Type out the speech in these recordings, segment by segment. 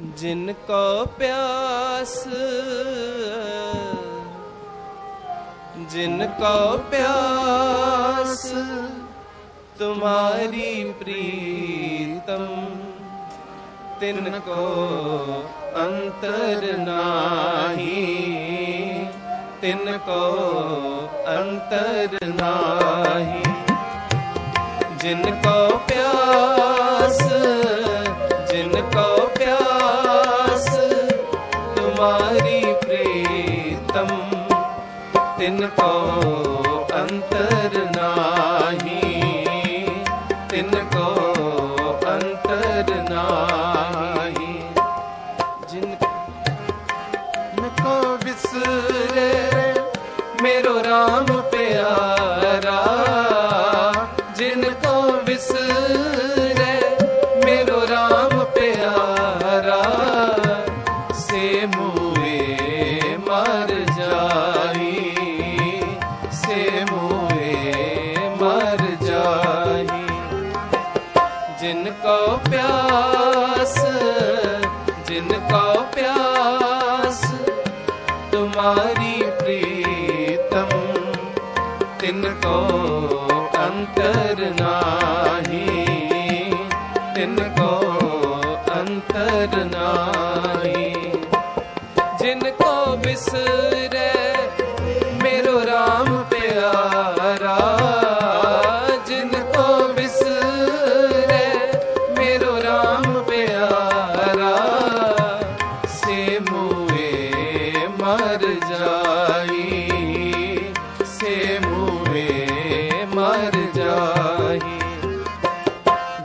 ਜਿਨ ਕੋ ਪਿਆਸ, ਜਿਨ ਕੋ ਪਿਆਸ, ਤੁਮਾਰੀ ਪ੍ਰੀਤਮ, ਤਿਨ ਕੋ ਅੰਤਰ ਨਾਹੀ, ਤਿਨ ਕੋ ਅੰਤਰ ਨਾਹੀ। ਜਿਨ ਕੋ ਪਿਆਸ ਤਿਨ ਕੋ ਅੰਤਰ ਨਾਹੀ, ਤਿਨ ਕੋ ਅੰਤਰ ਨਾਹੀ। ਜਿਨ ਕੋ ਵਿਸਰੇ ਮੇਰੋ RAM ਪਿਆਰਾ। ਜਿਨ ਕੋ ਵਿਸਰੇ propia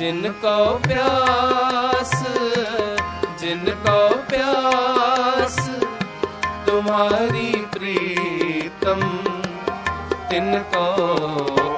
ਜਿਨ ਕੋ ਪਿਆਸ ਜਿਨ ਕੋ ਪਿਆਸ ਤੁਮਾਰੀ ਪ੍ਰੀਤਮ ਤਿਨ ਕੋ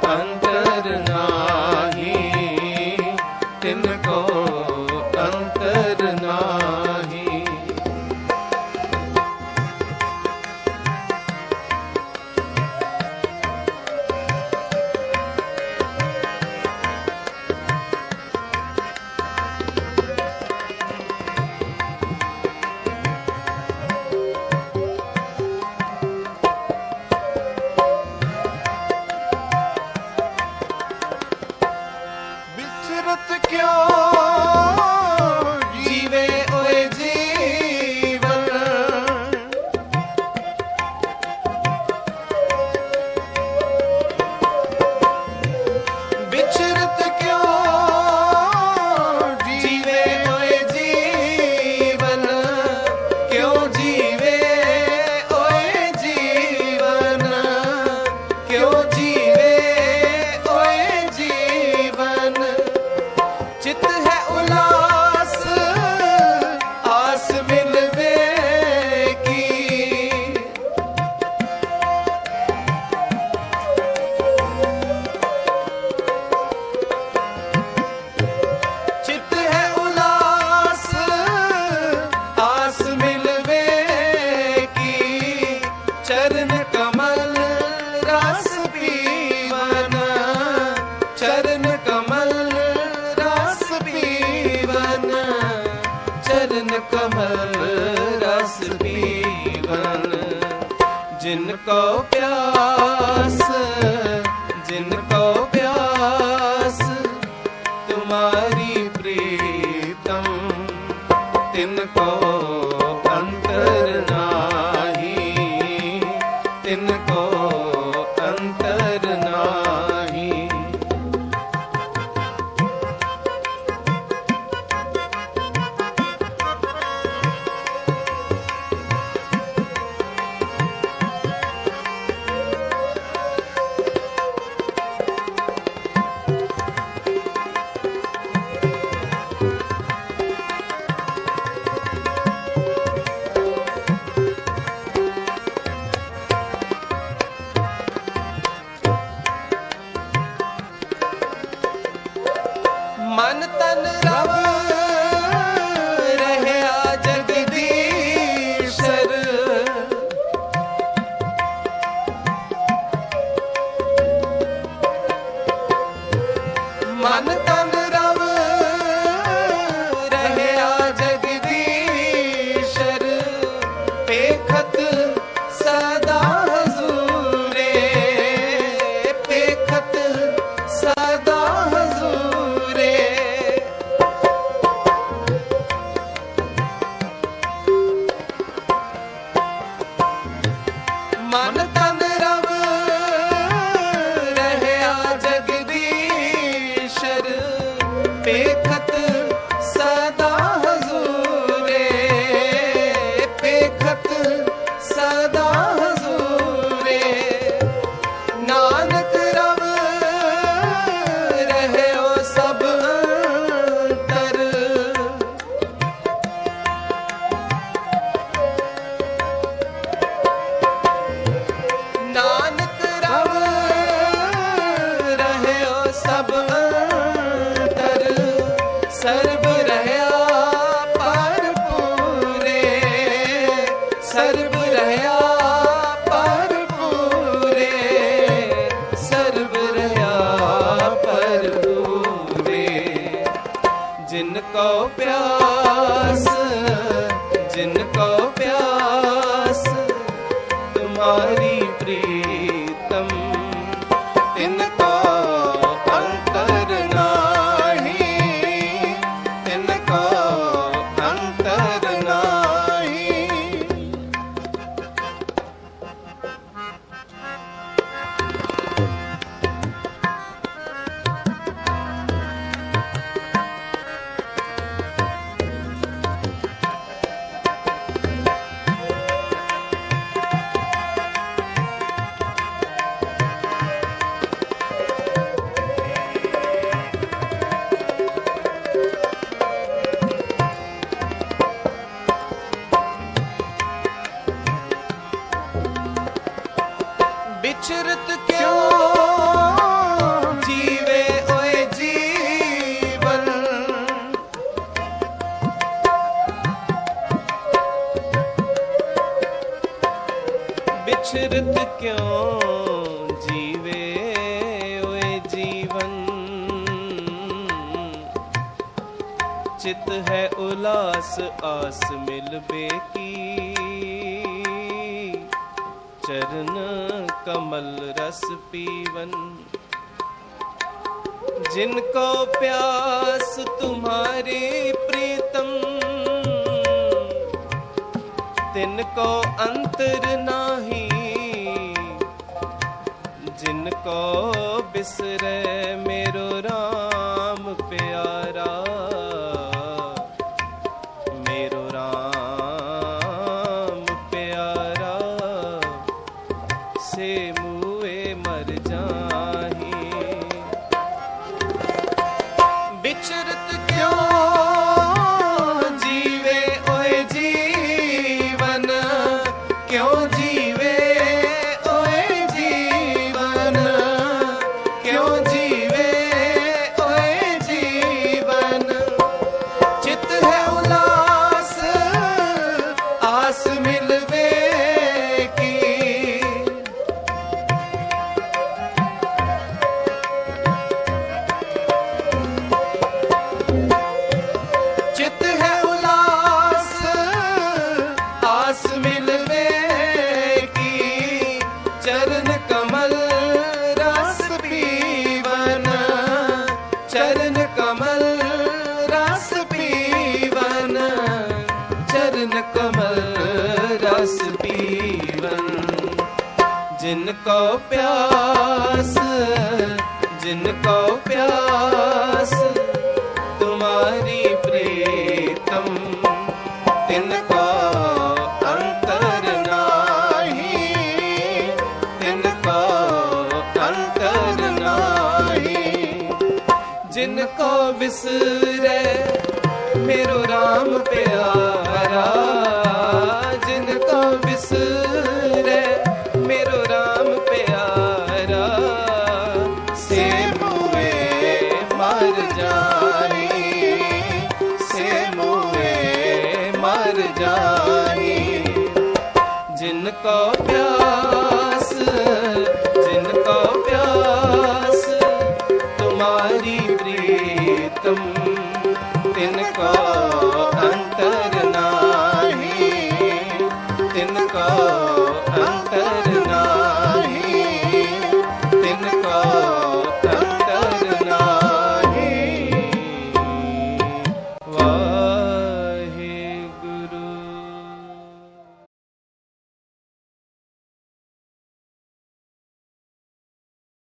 बुला ਕੋ ਪਿਆਸ ਚਿਤ ਹੈ ਉਲਾਸ ਆਸ ਮਿਲਵੇ ਕੀ ਚਰਨ ਕਮਲ ਰਸ ਪੀਵਨ जिन को प्यास तुम्हारे प्रीतम तिनको अंतर नाही जिनको बिसरे मेरो राम ਹੋਏ ਮਰ ਜਾ ਜਿਨ ਕੋ ਪਿਆਸ, ਜਿਨ ਕੋ ਪਿਆਸ, ਤੁਮਾਰੀ ਪ੍ਰੀਤਮ, ਤਿਨ ਕੋ ਅੰਤਰ ਨਾਹੀ, ਤਿਨ ਕੋ ਅੰਤਰ ਨਾਹੀ। ਜਿਨ ਕੋ ਵਿਸਰੇ, ਮੇਰੋ RAM ਪਿਆਰਾ। ਜਾਹੀ ਜਿਨ ਕੋ